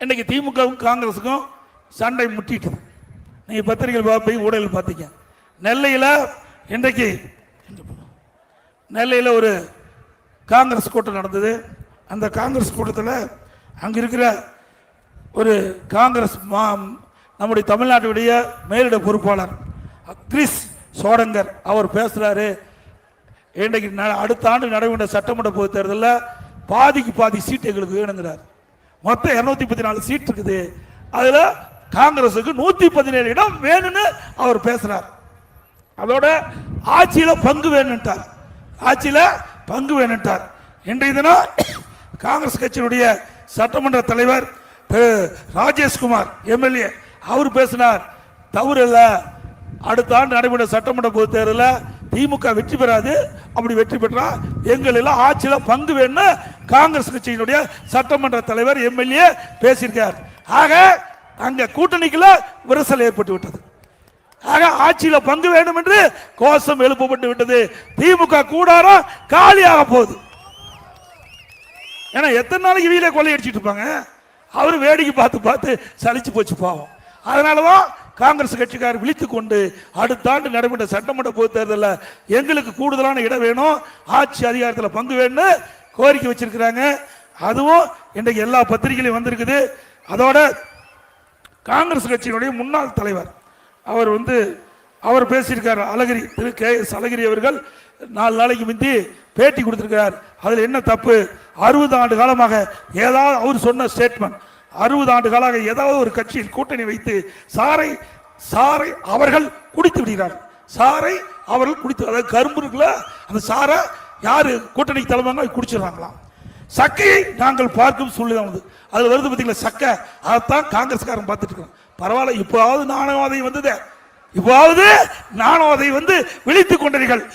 இன்னைக்கு திமுகவும் காங்கிரஸுக்கும் சண்டை முட்டிட்டு நீங்கள் பத்திரிகை பார்ப்பீங்க ஊடகங்கள் பார்த்தீங்க நெல்லையில் இன்றைக்கு நெல்லையில் ஒரு காங்கிரஸ் கூட்டம் நடந்தது. அந்த காங்கிரஸ் கூட்டத்தில் அங்கே இருக்கிற ஒரு காங்கிரஸ் மா நம்முடைய தமிழ்நாட்டுடைய மேலிட பொறுப்பாளர் கிறிஸ் சோடங்கர் அவர் பேசுகிறாரு இன்றைக்கு ந- அடுத்த ஆண்டு நடைபெற்ற சட்டமன்ற பொது தேர்தலில் பாதிக்கு பாதி சீட்டு எங்களுக்கு வேணுங்கிறார். மொத்தம் இருநூத்தி பத்தி நாலு சீட் இருக்குது. அதுல காங்கிரஸுக்கு நூத்தி பதினேழு இடம் வேணும்னு அவர் பேசுறார். அதோட ஆட்சியில பங்கு வேணும்ட்டார். ஆட்சியில பங்கு வேணும்ட்டார். இன்றைய தினம் காங்கிரஸ் கட்சியினுடைய சட்டமன்ற தலைவர் ராஜேஷ்குமார் எம்எல்ஏ அவர் பேசினார். தவறு இல்லை. அடுத்த ஆண்டு நடைபெற்ற சட்டமன்ற பொதுத் தேர்தலில் திமுக வெற்றி பெறாது. அப்படி வெற்றி பெற்றா எங்கள் எல்லாம் ஆட்சியில் பங்கு வேணும்னு காங்கிரஸ் கட்சியினுடைய சட்டமன்ற தலைவர் எம்எல்ஏ பேசியிருக்கார். ஆக அங்க கூட்டணிக்குள்ள விரிசல் ஏற்பட்டு விட்டது. ஆக ஆட்சியில் பங்கு வேண்டும் என்று கோஷம் எழுப்பப்பட்டு விட்டது. திமுக கூடாரம் காலியாக போகுது. ஏன்னா எத்தனை நாளைக்கு வீட கொள்ளையடிச்சிட்டு இருப்பாங்க? அவர் வேடிக்கை பார்த்து பார்த்து சலிச்சு போச்சு பாவம். அதனாலதான் காங்கிரஸ் கட்சிக்காரர் விழித்து கொண்டு அடுத்த ஆண்டு நடைபெற்ற சட்டமன்ற பொது தேர்தலில் எங்களுக்கு கூடுதலான இடம் வேணும். ஆட்சி அதிகாரத்தில் பங்கு வேணும்னு கோரிக்கை வச்சிருக்கிறாங்க. அதுவும் இன்றைக்கு எல்லா பத்திரிகையிலும் வந்திருக்குது. அதோட காங்கிரஸ் கட்சியினுடைய முன்னாள் தலைவர் அவர் வந்து அவர் பேசியிருக்கார். அழகிரி திரு கே எஸ் அழகிரி அவர்கள் நாலு நாளைக்கு முந்தி பேட்டி கொடுத்துருக்கிறார். அதில் என்ன தப்பு? அறுபது ஆண்டு காலமாக ஏதாவது அவர் சொன்ன ஸ்டேட்மெண்ட் அறுபது ஆண்டு ஏதாவது ஒரு கட்சியில் கூட்டணி வைத்து சாரை சாரை அவர்கள் குடித்து விடுகிறார்கள் சாரை அவர்கள் குடித்து அதாவது கரும்பு இருக்குல்ல அந்த சாரை யாரு? கூட்டணிக்கு தலைமைங்க குடிச்சிடுறாங்களாம் சக்கையை நாங்கள் பார்க்கும் சூழ்நிலை வந்து அதில் வருது பார்த்தீங்களா சக்கை. அதைத்தான் காங்கிரஸ்காரன் பார்த்துட்டு இருக்கோம் பரவாயில்ல இப்போவாவது நாணவாதை வந்தது. இப்போவாவது நாணவாதை வந்து விழித்துக் கொண்டீர்கள்.